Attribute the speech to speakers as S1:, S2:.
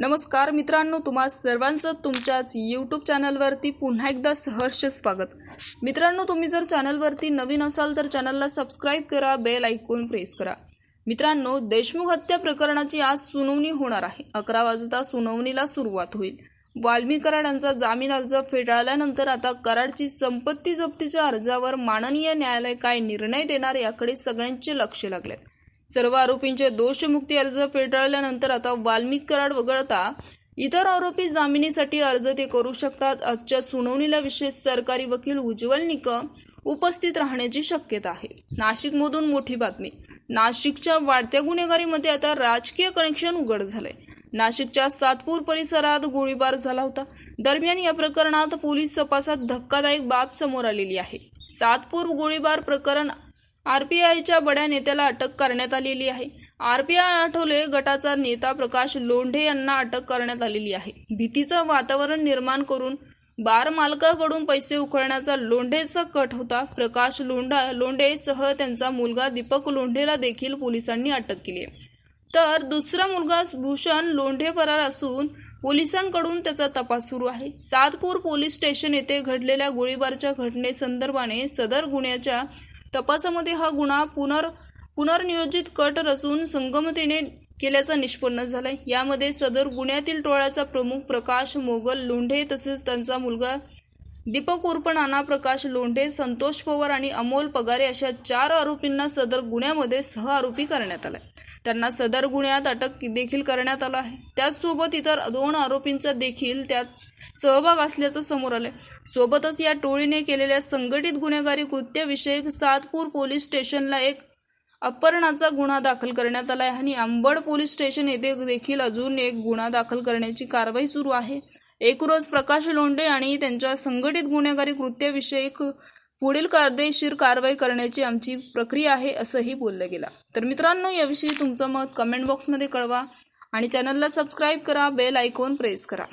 S1: नमस्कार मित्रांनो तुम्हा सर्वांचं तुमच्याच यूट्यूब चॅनलवरती पुन्हा एकदा सहर्ष स्वागत. मित्रांनो तुम्ही जर चॅनलवरती नवीन असाल तर चॅनलला सबस्क्राईब करा बेल ऐकून प्रेस करा. मित्रांनो देशमुख हत्या प्रकरणाची आज सुनावणी होणार आहे. अकरा वाजता सुनावणीला सुरुवात होईल. वाल्मी कराड यांचा जामीन अर्ज फेटाळल्यानंतर आता कराडची संपत्ती जप्तीच्या अर्जावर माननीय न्यायालय काय निर्णय देणार याकडे सगळ्यांचे लक्ष लागले. सर्व आरोपींचे दोषमुक्ती अर्ज फेटाळल्यानंतर आता वाल्मिक कराड वगळता इतर आरोपी जामिनीसाठी अर्ज ते करू शकतात. आजच्या सुनावणीला विशेष सरकारी वकील उज्ज्वल निकम उपस्थित राहण्याची शक्यता आहे. नाशिकमधून मोठी बातमी. नाशिकच्या वाढत्या गुन्हेगारीमध्ये आता राजकीय कनेक्शन उघड झालंय. नाशिकच्या सातपूर परिसरात गोळीबार झाला होता. दरम्यान या प्रकरणात पोलीस तपासात धक्कादायक बाब समोर आलेली आहे. सातपूर गोळीबार प्रकरण आरपीआयच्या बड्या नेत्याला अटक करण्यात आलेली आहे. आरपीआय आठवले गटाचा नेता प्रकाश लोंढे यांना अटक करण्यात आलेली आहे. भीतीचं वातावरण निर्माण करून बार मालकाकडून पैसे उकळण्याचा लोंढेचा कट होता. प्रकाश लोंढा लोंढेसह त्यांचा मुलगा दीपक लोंढेला देखील पोलिसांनी अटक केली आहे. तर दुसरा मुलगा भूषण लोंढे फरार असून पोलिसांकडून त्याचा तपास सुरू आहे. सातपूर पोलीस स्टेशन येथे घडलेल्या गोळीबारच्या घटनेसंदर्भाने सदर गुन्ह्याच्या तपासामध्ये हा गुन्हा पुनर पुनर्नियोजित कट रचून संगमतेने केल्याचा निष्पन्न झालाय. यामध्ये सदर गुन्ह्यातील टोळ्याचा प्रमुख प्रकाश मोगल लोंढे तसेच त्यांचा मुलगा दीपक उर्फ नाना प्रकाश लोंढे संतोष पवार आणि अमोल पगारे अशा चार आरोपींना सदर गुन्ह्यामध्ये सह आरोपी करण्यात आलाय त्यांना सदर गुन्ह्यात अटक देखील करण्यात आलं आहे. त्याचसोबत इतर दोन आरोपींचा देखील त्यात सहभाग असल्याचं समोर आलंय. सोबतच या टोळीने केलेल्या संघटित गुन्हेगारी कृत्याविषयक सातपूर पोलीस स्टेशनला एक अपहरणाचा गुन्हा दाखल करण्यात आला आहे आणि अंबड पोलीस स्टेशन येथे देखील अजून एक गुन्हा दाखल करण्याची कारवाई सुरू आहे. एकूणच प्रकाश लोंढे आणि त्यांच्या संघटित गुन्हेगारी कृत्याविषयक पुढील कायदेशीर कारवाई करण्याची आमची प्रक्रिया आहे असंही बोललं गेलं. तर मित्रांनो याविषयी तुमचं मत कमेंट बॉक्समध्ये कळवा आणि चॅनलला सबस्क्राईब करा बेल आयकॉन प्रेस करा.